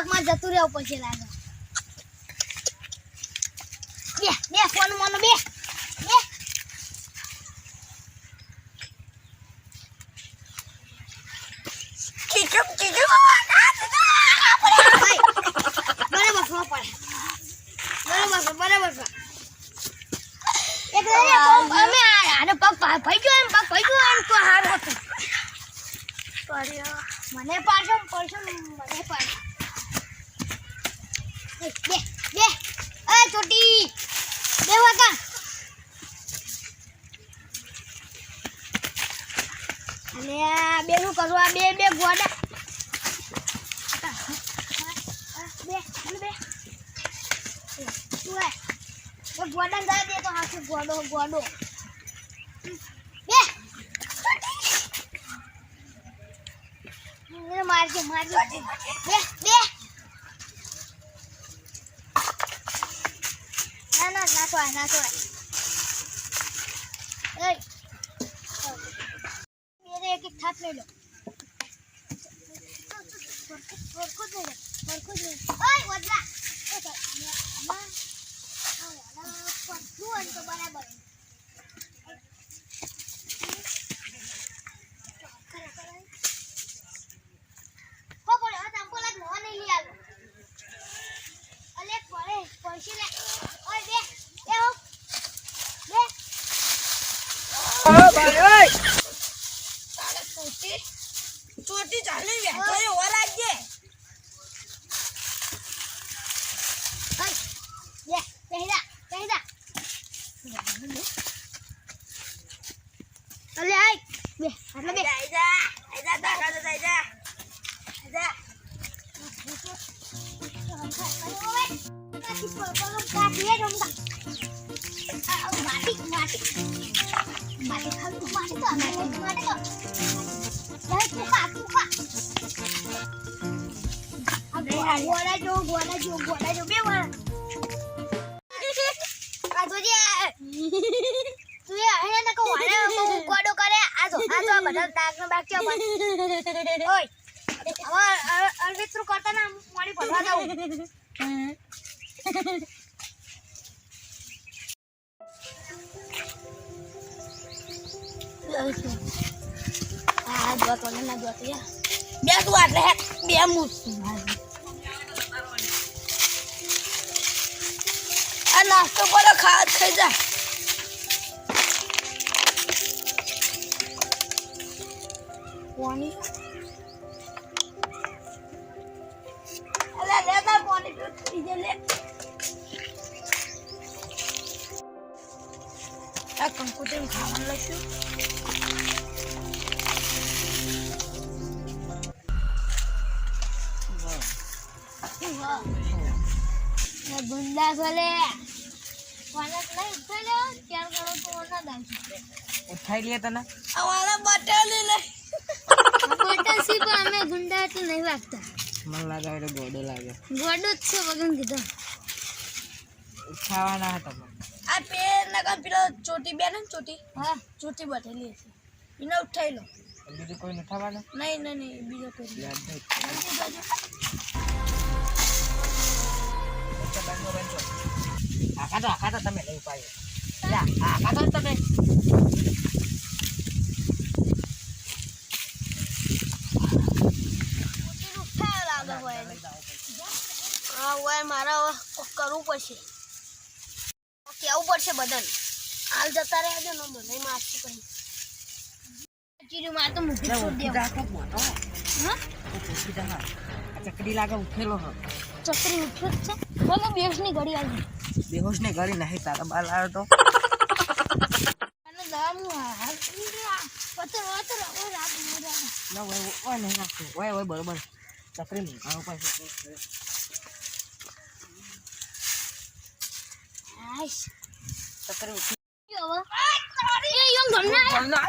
પાકમાં જતું રહેવું પછી લાગે. બે બે ફોન મોનો બે બરાબર પડે. બરાબર છે બરાબર છે. એક અમે આ- પગ ભાઈ ગયો એમ પગ ભાઈ ગયો એમ તો હારું હતું. મને પાડશો પડશો મને પાડશો. બે બે. એ છોટી બે વાગા અને આ બે નું બે બે ગોડા. બે બે. તું ગોડા તો હાથે ગોડો ગોડો. બે. મારજે મારજે. બે બે. ના ના ના તો આય ના તો આય એય. મેરે એક એક હાથ લઈ લો સરખું જ લઈ લે સરખું જ લઈ ઓય આમાં પતલું હોય તો બરાબર. Dali ay. Be, ano be? Aiza, aiza, aiza, aiza, aiza. Aiza. Gua lagi, gua lagi, gua lagi, biar બધા દાગ નો બાગ છે, પણ ઓય, હવે અરવિત્રુ કરતા ના મોડી ભરવા જાઉં. આ જોતો ને ના જોતો યાર બે તું આટલે બે મૂસ આ નાસ્તો કરો, ખાવા ખાઈ જા. કોની અલે લે તાર પાણી પીજે લે આ કંકુતરી ખાવાનું લઈશું ગુંડા સોલે કોને લઈ ઉઠાઈ લે ત્યાર કરો તો ઓના દાઈ ઉઠાઈ લે તને અમારા બટેલી લે કોટા સી ગુંડા તો નહીં લાગતા મને લાગે એટલે ગોડો લાગે. ગોડો જ છે વગન કીધો. ઉઠાવાના હતા પણ. આ પેર ના કામ પેલો ચોટી બે ને ચોટી? હા. ચોટી બેઠેલી છે એને ઉઠાઈ લો. બીજું કોઈ ઉઠાવાના નહીં નહીં નહીં બીજો કોઈ યાદ નહીં. બાજુ. બંધો બંધો આખા તો આખા તો તમે લઈ પાડ્યો આખા તો તમે ચોટીનું ઉઠાય લાગે હોય એને. હા હોય મારે હવે કરવું પડશે. કેવું કહેવું પડશે બધાને. હાલ જતા રહેજો ને મને મારશે પછી ચીરું તો છોડ દેવા ચકડી લાગે ઉઠેલો હ. ચકરી ઉઠ્યો છે. બોલો ઘડી આવી. બેહોશની ઘડી નહીં તારા બાલ આવ્યો તો. અને દામુ હાલ પતર વતર હવે રાત મોરા ના ઓય ઓય નહીં નાખતું ઓય ઓય બરોબર. ચકરી મૂકાણું પડશે આઈશ ચકરી ઉઠી હવે એ યો ગમના ના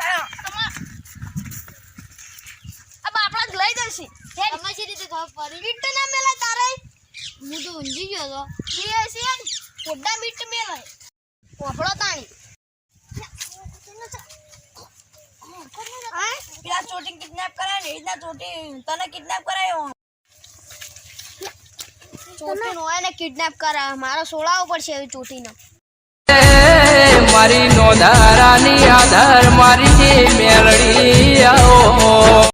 આ બાપડા જ લઈ જશે તમે જે રીતે ખબર પડી? મીટ ના મેલા તારે? હું તો ઊંઘી ગયો તો. એ છે પોડા મીટ મેલાય. પોપડો તાણી. પેલા ચોટી કિડનેપ કરાય ને એ રીતના ચોટી તને કિડનેપ કરાયો. ચોટીને હોય ને કિડનેપ કરાવે. મારે સોળાવો પડશે એવી ચોટીને. મારી નોધારાની આધાર મારી મેળડી આવો.